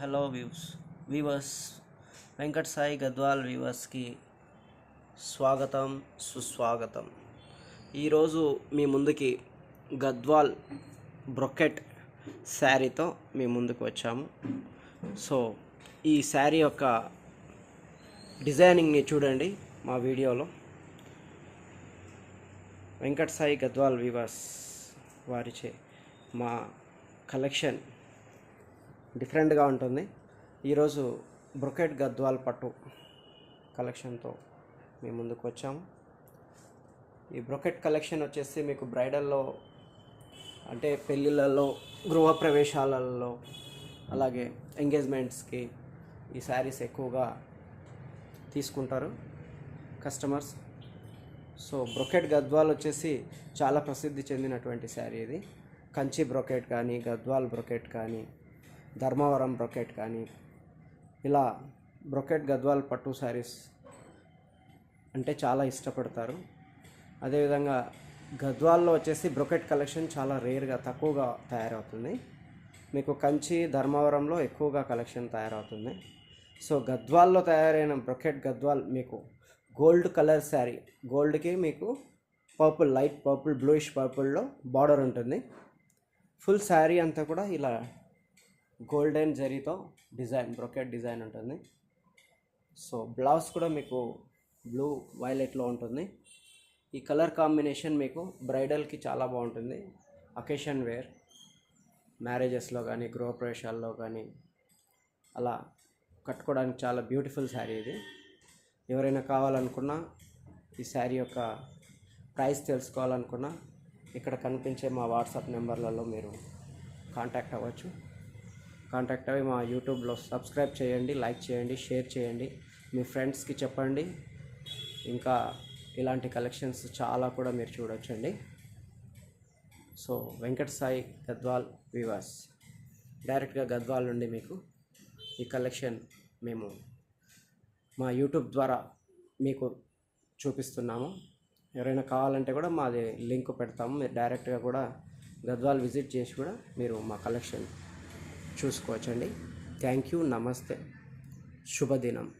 Hello views weavers Venkat Sai Gadwal వీవర్స్కి స్వాగతం సుస్వాగతం. ఈరోజు మీ ముందుకి గద్వాల్ బ్రొకెట్ శారీతో మీ ముందుకు వచ్చాము. సో ఈ శారీ యొక్క డిజైనింగ్ని చూడండి మా వీడియోలో. వెంకట్ సాయి గద్వాల్ వీవర్స్ వారిచే మా కలెక్షన్ డిఫరెంట్గా ఉంటుంది. ఈరోజు బ్రొకెట్ గద్వాల్ పట్టు కలెక్షన్తో మీ ముందుకు వచ్చాము ఈ బ్రొకెట్ కలెక్షన్ వచ్చేసి మీకు బ్రైడల్లో అంటే పెళ్ళిళ్ళల్లో గృహప్రవేశాలలో అలాగే ఎంగేజ్మెంట్స్కి ఈ శారీస్ ఎక్కువగా తీసుకుంటారు కస్టమర్స్. సో బ్రొకెట్ గద్వాల్ వచ్చేసి చాలా ప్రసిద్ధి చెందినటువంటి శారీ ఇది. కంచి బ్రొకెట్ కానీ గద్వాల్ బ్రొకెట్ కానీ ధర్మవరం బ్రొకెట్ కానీ ఇలా బ్రొకెట్ గద్వాల్ పట్టు శారీస్ అంటే చాలా ఇష్టపడతారు. అదేవిధంగా గద్వాల్లో వచ్చేసి బ్రొకెట్ కలెక్షన్ చాలా రేర్గా తక్కువగా తయారవుతుంది. మీకు కంచి ధర్మవరంలో ఎక్కువగా కలెక్షన్ తయారవుతుంది. సో గద్వాల్లో తయారైన బ్రొకెట్ గద్వాల్ మీకు గోల్డ్ కలర్ శారీ గోల్డ్కి మీకు పర్పుల్ లైట్ పర్పుల్ బ్లూయిష్ పర్పుల్లో బార్డర్ ఉంటుంది. ఫుల్ శారీ అంతా కూడా ఇలా గోల్డెన్ జరీతో డిజైన్ బ్రొకెట్ డిజైన్ ఉంటుంది. సో బ్లౌజ్ కూడా మీకు బ్లూ వైలెట్లో ఉంటుంది. ఈ కలర్ కాంబినేషన్ మీకు బ్రైడల్కి చాలా బాగుంటుంది. అకేషన్ వేర్ మ్యారేజెస్లో కానీ గృహప్రవేశాల్లో కానీ అలా కట్టుకోవడానికి చాలా బ్యూటిఫుల్ శారీ ఇది. ఎవరైనా కావాలనుకున్నా ఈ శారీ యొక్క ప్రైస్ తెలుసుకోవాలనుకున్నా ఇక్కడ కనిపించే మా వాట్సాప్ నెంబర్లలో మీరు కాంటాక్ట్ అవ్వచ్చు. కాంటాక్ట్ అయ్యి మా యూట్యూబ్లో సబ్స్క్రైబ్ చేయండి లైక్ చేయండి షేర్ చేయండి. మీ ఫ్రెండ్స్కి చెప్పండి. ఇంకా ఇలాంటి కలెక్షన్స్ చాలా కూడా మీరు చూడొచ్చండి. సో వెంకట సాయి గద్వాల్ వివాస్ డైరెక్ట్గా గద్వాల్ నుండి మీకు ఈ కలెక్షన్ మేము మా యూట్యూబ్ ద్వారా మీకు చూపిస్తున్నాము. ఎవరైనా కావాలంటే కూడా మాది లింక్ పెడతాము. మీరు డైరెక్ట్గా కూడా గద్వాల్ విజిట్ చేసి కూడా మీరు మా కలెక్షన్ చూసుకోవచ్చండి. Thank you. నమస్తే. శుభదినం.